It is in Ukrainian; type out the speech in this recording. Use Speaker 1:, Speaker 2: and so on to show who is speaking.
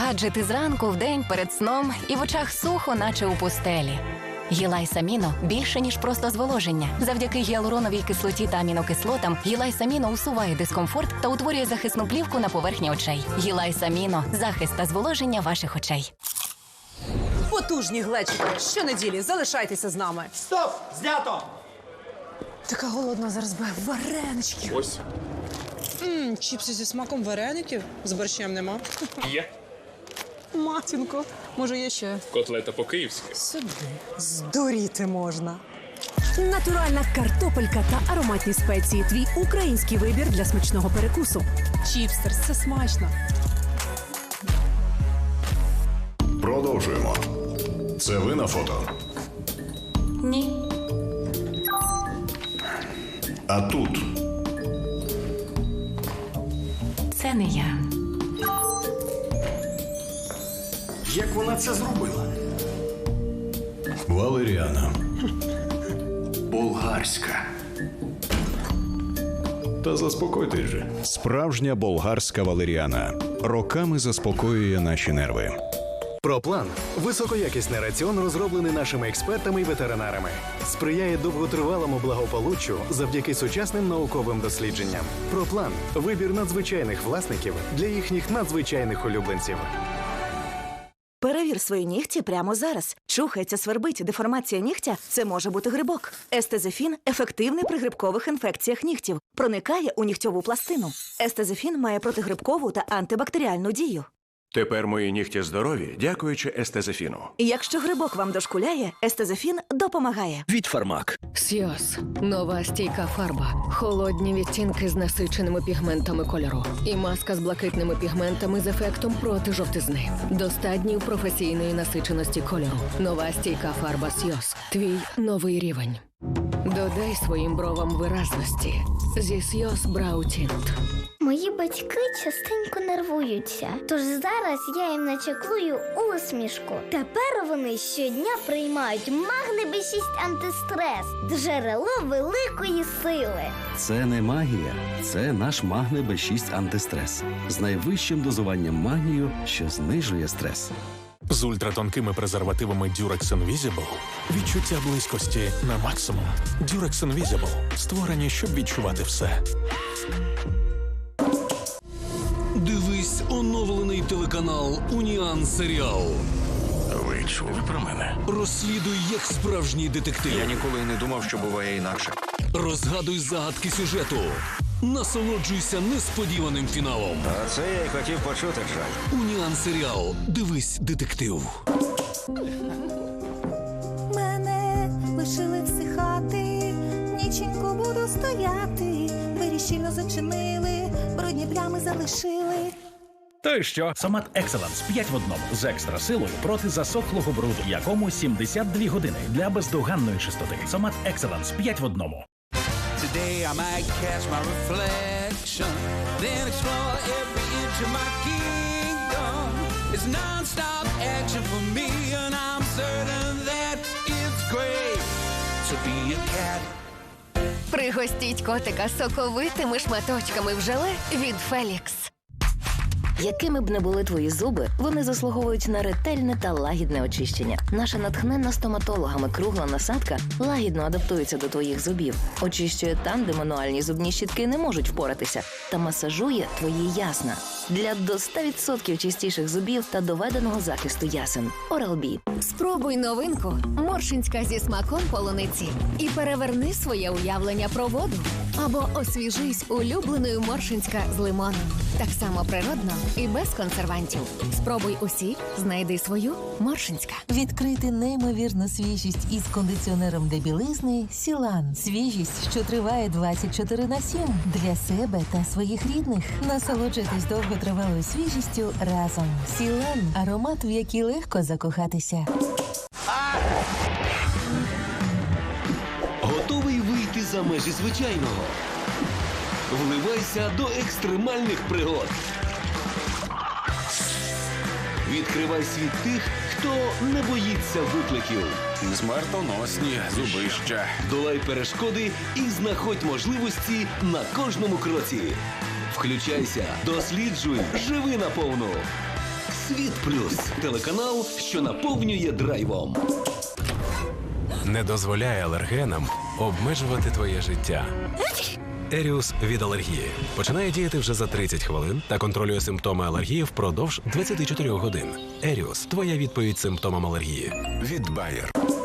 Speaker 1: гаджети зранку, вдень, перед сном і в очах сухо, наче у пустелі. Гілай Саміно більше ніж просто зволоження. Завдяки гіалуроновій кислоті та амінокислотам Гілай Саміно усуває дискомфорт та утворює захисну плівку на поверхні очей. Гілай Саміно захист та зволоження ваших очей.
Speaker 2: Потужні глечики. Щонеділі залишайтеся з нами.
Speaker 3: Стоп! Знято!
Speaker 2: Така голодна зараз би варенички.
Speaker 4: Ось
Speaker 2: М, чіпси зі смаком вареників. З борщем нема.
Speaker 4: є
Speaker 2: Матінко, може є ще.
Speaker 4: котлета по-київськи.
Speaker 2: Сюди. Здуріти можна.
Speaker 5: Натуральна картопелька та ароматні спеції. Твій український вибір для смачного перекусу.
Speaker 2: Чіпстерс, це смачно.
Speaker 6: Продовжуємо. Це ви на фото.
Speaker 1: Ні.
Speaker 6: А тут
Speaker 1: Це не я.
Speaker 3: Як вона це зробила?
Speaker 6: Валеріана.
Speaker 3: Болгарська.
Speaker 6: Та заспокойтесь же. Справжня болгарська валеріана. Роками заспокоює наші нерви.
Speaker 7: Проплан високоякісний раціон, розроблений нашими експертами і ветеринарами, сприяє довготривалому благополуччю завдяки сучасним науковим дослідженням. Проплан вибір надзвичайних власників для їхніх надзвичайних улюбленців.
Speaker 8: Перевір свої нігті прямо зараз. Чухається, свербить, деформація нігтя це може бути грибок. Естезефін ефективний при грибкових інфекціях нігтів, проникає у нігтьову пластину. Естезефін має протигрибкову та антибактеріальну дію.
Speaker 9: Тепер мої нігті здорові, дякуючи естезефіну.
Speaker 8: І якщо грибок вам дошкуляє, естезефін допомагає.
Speaker 9: Від фармак.
Speaker 10: Сйоз нова стійка фарба, холодні відтінки з насиченими пігментами кольору і маска з блакитними пігментами з ефектом проти жовтизни. До стаднів професійної насиченості кольору. Нова стійка фарба Сйоз. Твій новий рівень. Додай своїм бровам виразності. Зі Сйоз Браутінт.
Speaker 11: Мої батьки частенько нервуються, тож зараз я їм начеклую усмішку. Тепер вони щодня приймають магне Б6 антистрес, джерело великої сили.
Speaker 12: Це не магія, це наш Магне Б6 антистрес з найвищим дозуванням магнію, що знижує стрес.
Speaker 4: З ультратонкими презервативами Durex Invisible відчуття близькості на максимум. Durex Invisible створені, щоб відчувати все.
Speaker 13: Дивись оновлений телеканал Уніан Серіал.
Speaker 9: Ви чули про мене?
Speaker 13: Розслідуй як справжній детектив.
Speaker 9: Я ніколи не думав, що буває інакше.
Speaker 13: Розгадуй загадки сюжету. Насолоджуйся несподіваним фіналом.
Speaker 9: А це я й хотів почути, жаль.
Speaker 13: Уніан Серіал. Дивись детектив.
Speaker 11: Мене лишили всихати, ніченько буду стояти. Двері зачинили, брудні плями залишили.
Speaker 14: То й що? Сомат Екселенс 5 в одному з екстра силою проти засохлого бруду, якому 72 години для бездоганної чистоти. Сомат Екселенс 5 в одному.
Speaker 15: Today I might catch my reflection, then explore every inch of my kingdom. It's non-stop action for me, and I'm certain that it's great to be a cat.
Speaker 1: Пригостіть котика соковитими шматочками в желе від Фелікс.
Speaker 8: Якими б не були твої зуби, вони заслуговують на ретельне та лагідне очищення. Наша натхненна стоматологами кругла насадка лагідно адаптується до твоїх зубів, очищує там, де мануальні зубні щітки не можуть впоратися, та масажує твої ясна для до 100% чистіших зубів та доведеного захисту ясен. Oral-B.
Speaker 1: Спробуй новинку Моршинська зі смаком полуниці і переверни своє уявлення про воду. Або освіжись улюбленою Моршинська з лимоном. Так само природно і без консервантів. Спробуй усі, знайди свою Моршинська.
Speaker 5: Відкрити неймовірну свіжість із кондиціонером для білизни Сілан. Свіжість, що триває 24 на 7 для себе та своїх рідних. Насолоджуйтесь довготривалою свіжістю разом. Сілан аромат, в який легко закохатися.
Speaker 13: За межі звичайного. Вливайся до екстремальних пригод. Відкривай світ тих, хто не боїться викликів.
Speaker 9: Смертоносні зубища.
Speaker 13: Долай перешкоди і знаходь можливості на кожному кроці. Включайся, досліджуй, живи наповну. Світ Плюс телеканал, що наповнює драйвом.
Speaker 16: Не дозволяє алергенам обмежувати твоє життя. Еріус від алергії починає діяти вже за 30 хвилин та контролює симптоми алергії впродовж 24 годин. Еріус твоя відповідь симптомам алергії.
Speaker 17: Від Bayer.